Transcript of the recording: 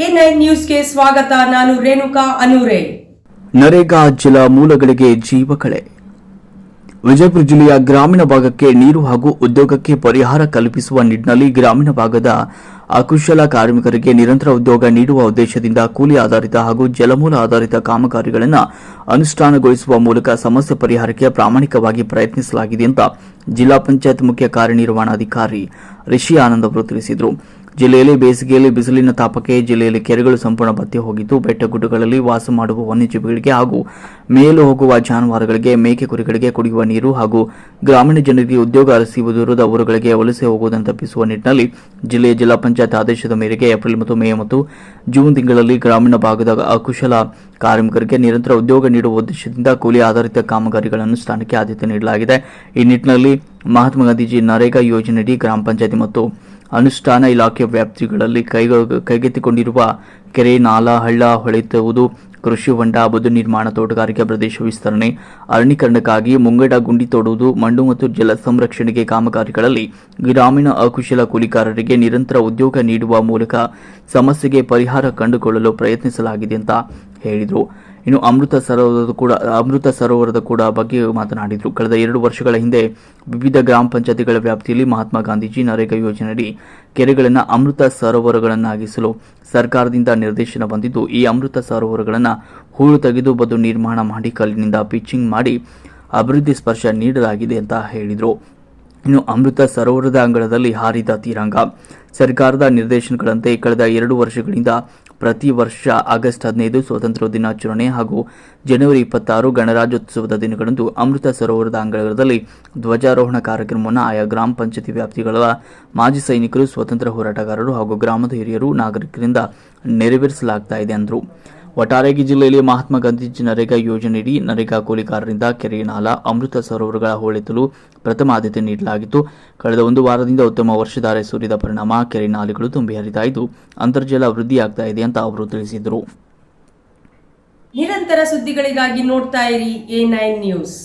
ನ್ಯೂಸ್ಗೆ ಸ್ವಾಗತ, ನಾನು ರೇಣುಕಾ ಅನೂರೆ. ನರೇಗಾ ಜಲ ಮೂಲಗಳಿಗೆ ಜೀವ ಕಳೆ. ವಿಜಯಪುರ ಜಿಲ್ಲೆಯ ಗ್ರಾಮೀಣ ಭಾಗಕ್ಕೆ ನೀರು ಹಾಗೂ ಉದ್ಯೋಗಕ್ಕೆ ಪರಿಹಾರ ಕಲ್ಪಿಸುವ ನಿಟ್ಟಿನಲ್ಲಿ ಗ್ರಾಮೀಣ ಭಾಗದ ಅಕುಶಲ ಕಾರ್ಮಿಕರಿಗೆ ನಿರಂತರ ಉದ್ಯೋಗ ನೀಡುವ ಉದ್ದೇಶದಿಂದ ಕೂಲಿ ಆಧಾರಿತ ಹಾಗೂ ಜಲಮೂಲ ಆಧಾರಿತ ಕಾಮಗಾರಿಗಳನ್ನು ಅನುಷ್ಠಾನಗೊಳಿಸುವ ಮೂಲಕ ಸಮಸ್ಯೆ ಪರಿಹಾರಕ್ಕೆ ಪ್ರಾಮಾಣಿಕವಾಗಿ ಪ್ರಯತ್ನಿಸಲಾಗಿದೆ ಅಂತ ಜಿಲ್ಲಾ ಪಂಚಾಯತ್ ಮುಖ್ಯ ಕಾರ್ಯನಿರ್ವಹಣಾಧಿಕಾರಿ ರಿಷಿ ಆನಂದ್ ಅವರು ತಿಳಿಸಿದರು. ಜಿಲ್ಲೆಯಲ್ಲಿ ಬೇಸಿಗೆಯಲ್ಲಿ ಬಿಸಿಲಿನ ತಾಪಕ್ಕೆ ಜಿಲ್ಲೆಯಲ್ಲಿ ಕೆರೆಗಳು ಸಂಪೂರ್ಣ ಬತ್ತಿ ಹೋಗಿದ್ದು, ಬೆಟ್ಟ ಗುಡ್ಡಗಳಲ್ಲಿ ವಾಸ ಮಾಡುವ ವನ್ಯಜೀವಿಗಳಿಗೆ ಹಾಗೂ ಮೇಲು ಹೋಗುವ ಜಾನುವಾರುಗಳಿಗೆ ಮೇಕೆ ಕುರಿಗಳಿಗೆ ಕುಡಿಯುವ ನೀರು ಹಾಗೂ ಗ್ರಾಮೀಣ ಜನರಿಗೆ ಉದ್ಯೋಗ ಅರಸಿಯುವ ದೂರದ ಊರುಗಳಿಗೆ ವಲಸೆ ಹೋಗುವುದನ್ನು ತಪ್ಪಿಸುವ ನಿಟ್ಟಿನಲ್ಲಿ ಜಿಲ್ಲೆಯ ಜಿಲ್ಲಾ ಪಂಚಾಯತ್ ಆದೇಶದ ಮೇರೆಗೆ ಏಪ್ರಿಲ್ ಮತ್ತು ಮೇ ಮತ್ತು ಜೂನ್ ತಿಂಗಳಲ್ಲಿ ಗ್ರಾಮೀಣ ಭಾಗದ ಅಕುಶಲ ಕಾರ್ಮಿಕರಿಗೆ ನಿರಂತರ ಉದ್ಯೋಗ ನೀಡುವ ಉದ್ದೇಶದಿಂದ ಕೂಲಿ ಆಧಾರಿತ ಕಾಮಗಾರಿಗಳ ಅನುಷ್ಠಾನಕ್ಕೆ ಆದ್ಯತೆ ನೀಡಲಾಗಿದೆ. ಈ ನಿಟ್ಟಿನಲ್ಲಿ ಮಹಾತ್ಮ ಗಾಂಧೀಜಿ ನರೇಗಾ ಯೋಜನೆಯಡಿ ಗ್ರಾಮ ಪಂಚಾಯತಿ ಮತ್ತು ಅನುಷ್ಠಾನ ಇಲಾಖೆ ವ್ಯಾಪ್ತಿಗಳಲ್ಲಿ ಕೈಗ- ಕೈಗೆತ್ತಿಕೊಂಡಿರುವ ಕೆರೆ ನಾಲಾ ಹಳ್ಳ ಹೊಳೆಯುವುದು ಕೃಷಿ ಹೊಂಡ ಬದು ನಿರ್ಮಾಣ, ತೋಟಗಾರಿಕೆ ಪ್ರದೇಶ ವಿಸ್ತರಣೆ, ಅರಣ್ಯೀಕರಣಕ್ಕಾಗಿ ಮುಂಗಡ ಗುಂಡಿ ತೋಡುವುದು, ಮಣ್ಣು ಮತ್ತು ಜಲ ಸಂರಕ್ಷಣೆಗೆ ಕಾಮಗಾರಿಗಳಲ್ಲಿ ಗ್ರಾಮೀಣ ಅಕುಶಲ ಕೂಲಿಕಾರರಿಗೆ ನಿರಂತರ ಉದ್ಯೋಗ ನೀಡುವ ಮೂಲಕ ಸಮಸ್ಯೆಗೆ ಪರಿಹಾರ ಕಂಡುಕೊಳ್ಳಲು ಪ್ರಯತ್ನಿಸಲಾಗಿದೆ ಅಂತ ಹೇಳಿದರು. ಇನ್ನು ಅಮೃತ ಸರೋವರದ ಕೂಡ, ಅಮೃತ ಸರೋವರದ ಕೂಡ ಬಗ್ಗೆ ಮಾತನಾಡಿದರು. ಕಳೆದ ಎರಡು ವರ್ಷಗಳ ಹಿಂದೆ ವಿವಿಧ ಗ್ರಾಮ ಪಂಚಾಯತಿಗಳ ವ್ಯಾಪ್ತಿಯಲ್ಲಿ ಮಹಾತ್ಮ ಗಾಂಧೀಜಿ ನರೇಗಾ ಯೋಜನೆಯಡಿ ಕೆರೆಗಳನ್ನು ಅಮೃತ ಸರೋವರಗಳನ್ನಾಗಿಸಲು ಸರ್ಕಾರದಿಂದ ನಿರ್ದೇಶನ ಬಂದಿದ್ದು, ಈ ಅಮೃತ ಸರೋವರಗಳನ್ನು ಹೂಳು ತೆಗೆದು ಬದು ನಿರ್ಮಾಣ ಮಾಡಿ, ಕಲ್ಲಿನಿಂದ ಪಿಚಿಂಗ್ ಮಾಡಿ ಅಭಿವೃದ್ಧಿ ಸ್ಪರ್ಶ ನೀಡಲಾಗಿದೆ ಅಂತ ಹೇಳಿದರು. ಇನ್ನು ಅಮೃತ ಸರೋವರದ ಅಂಗಳದಲ್ಲಿ ಹಾರಿದ ತೀರಂಗ ಸರ್ಕಾರದ ನಿರ್ದೇಶನಗಳಂತೆ ಕಳೆದ ಎರಡು ವರ್ಷಗಳಿಂದ ಪ್ರತಿ ವರ್ಷ ಆಗಸ್ಟ್ ಹದಿನೈದು ಸ್ವಾತಂತ್ರ್ಯ ದಿನಾಚರಣೆ ಹಾಗೂ ಜನವರಿ ಇಪ್ಪತ್ತಾರು ಗಣರಾಜ್ಯೋತ್ಸವದ ದಿನಗಳಂದು ಅಮೃತ ಸರೋವರದ ಅಂಗಳದಲ್ಲಿ ಧ್ವಜಾರೋಹಣ ಕಾರ್ಯಕ್ರಮವನ್ನು ಆಯಾ ಗ್ರಾಮ ಪಂಚಾಯತಿ ವ್ಯಾಪ್ತಿಗಳ ಮಾಜಿ ಸೈನಿಕರು ಸ್ವಾತಂತ್ರ್ಯ ಹೋರಾಟಗಾರರು ಹಾಗೂ ಗ್ರಾಮದ ಹಿರಿಯರು, ನಾಗರಿಕರಿಂದ ನೆರವೇರಿಸಲಾಗ್ತಾ ಇದೆ ಎಂದರು ಒಟ್ಟಾರೆಯಾಗಿ ಜಿಲ್ಲೆಯಲ್ಲಿ ಮಹಾತ್ಮ ಗಾಂಧೀಜಿ ನರೇಗಾ ಯೋಜನೆಯಡಿ ನರೇಗಾ ಕೂಲಿಕಾರರಿಂದ ಕೆರೆ, ನಾಲ, ಅಮೃತ ಸರೋವರಗಳ ಹೂಳೆತ್ತಲು ಪ್ರಥಮ ಆದ್ಯತೆ ನೀಡಲಾಗಿತ್ತು. ಕಳೆದ ಒಂದು ವಾರದಿಂದ ಉತ್ತಮ ವರ್ಷಧಾರೆ ಸುರಿದ ಪರಿಣಾಮ ಕೆರೆ, ನಾಲೆಗಳು ತುಂಬಿ ಹರಿತಾ ಇದ್ದು ಅಂತರ್ಜಲ ವೃದ್ಧಿಯಾಗ್ತಾ ಇದೆ ಅಂತ ಅವರು ತಿಳಿಸಿದರು. ನಿರಂತರ ಸುದ್ದಿಗಳಿಗಾಗಿ ನೋಡ್ತಾ ಇರಿ ಎ ನ್ಯೂಸ್.